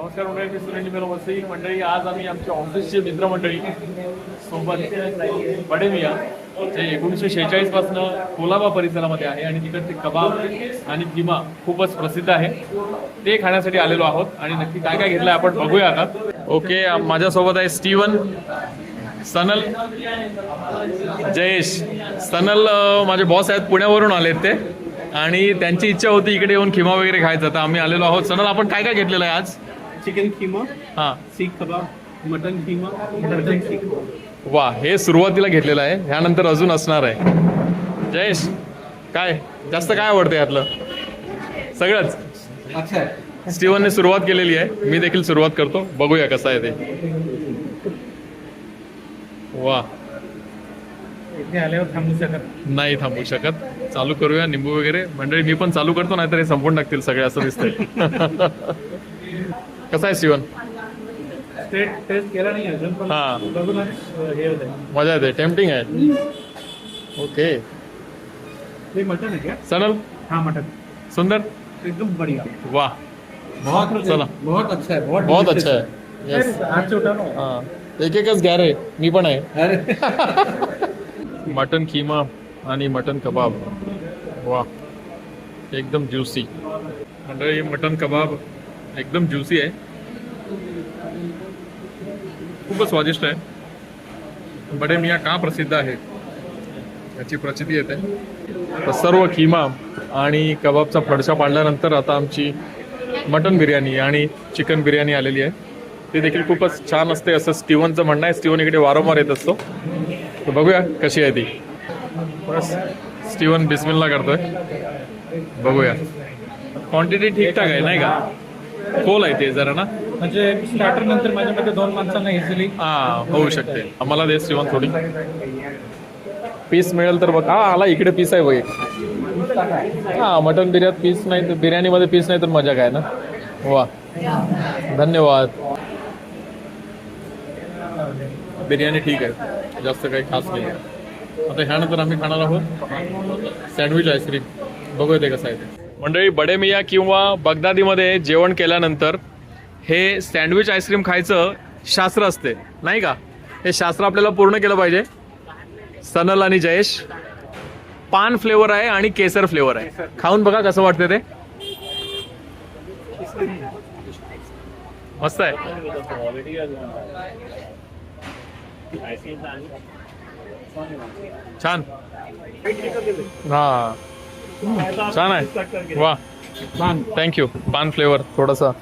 नमस्कार मंडळी. मी सुरेश वसई मंडळी आज आम्ही आमच्या ऑफिसचे मित्रमंडळी सोबत बडे मिया जे एकोणीसशे शेहेचाळीस पासनं कोलाबा परिसरामध्ये आहे आणि तिकडचे कबाब आणि किमा खूपच प्रसिद्ध आहे. ते खाण्यासाठी आलेलो आहोत आणि नक्की काय काय घेतलंय आपण बघूया आता. ओके माझ्यासोबत आहे स्टीवन सनल जयेश. सनल माझे बॉस आहेत पुण्यावरून आलेत ते. आणि त्यांची इच्छा होती इकडे येऊन खिमा वगैरे खायचं. तर आम्ही आलेलो आहोत. सनल आपण काय काय घेतलेलं आहे आज? चिकन कीमा हां. सीख कबाब मटन कीमा मटन सीख वा हे सुरुवातीला घेतलेलं आहे. ह्यानंतर अजून असणार आहे. जयेश काय? जास्त काय आवडतं यातलं? सगळंच? अच्छा स्टीवनने सुरुवात केलेली आहे. मी देखील सुरुवात करतो. बघूया कसं आहे ते. वा. थांबू शकत नाही थांबू शकत. चालू करूया निंबू वगैरे. मंडळी मी पण चालू करतो नाहीतर हे संपून टाकतील सगळे असं दिसतंय. कसं आहे स्टीवन स्टेट टेस्ट केला नाही अजून पण हा. बघूनच अं, हे होत आहे मजा येते टेम्पटिंग आहे. ओके. ते मटन आहे क्या सनल? हाँ मटन सुंदर? एकदम बढ़िया. वाह. बहुत चला. बहुत अच्छा है बहुत अच्छा है यस से उठा हा एक एकच घ्या रे मी पण आहे. अरे. मटन खिमा आणि मटन कबाब. वा एकदम ज्युसी मंडळी मटन कबाब एकदम ज्युसी आहे. खूपच स्वादिष्ट आहे. बडे मिया का प्रसिद्ध आहे याची प्रचिती येते. तर सर्व खिमा आणि कबाबचा फडशा पाडल्यानंतर आता आमची मटन बिर्याणी आणि चिकन बिर्याणी आलेली आहे. ती देखील खूपच छान असते असं स्टीवनचं म्हणणं आहे. स्टीवन इकडे वारंवार येत असतो. तर बघूया कशी आहे ती. बस स्टीवन बिस्मिलला करतोय. बघूया. क्वांटिटी ठीकठाक आहे नाही का? खोल आहे ते जरा ना? म्हणजे स्टार्टर नंतर माझ्या मते दोन माणसांना इझिली हा होऊ शकते. आम्हाला दे स्टीवन थोडी. पीस मिळेल तर बघ. हा आला इकडे पीस आहे बघ एक. हा मटन बिर्यात पीस नाही तर बिर्याणीमध्ये पीस नाही तर मजा काय ना? वा. धन्यवाद. बिर्याणी ठीक आहे. जास्त काही खास नाही आता ह्यानंतर आम्ही खाणार आहोत. सँडविच आईस्क्रीम बघूया ते कसं आहे ते. मंडळी बडे मिया किंवा बगदादीमध्ये जेवण केल्यानंतर हे सँडविच आईस्क्रीम खायचं शास्त्र असते नाही का? हे शास्त्र आपल्याला पूर्ण केलं पाहिजे. सनल आणि जयेश पान फ्लेवर आहे आणि केसर फ्लेवर आहे. खाऊन बघा कसं वाटतं ते. मस्त आहे. छान. हा. छान आहे. वा. छान थँक्यू पान फ्लेवर थोडासा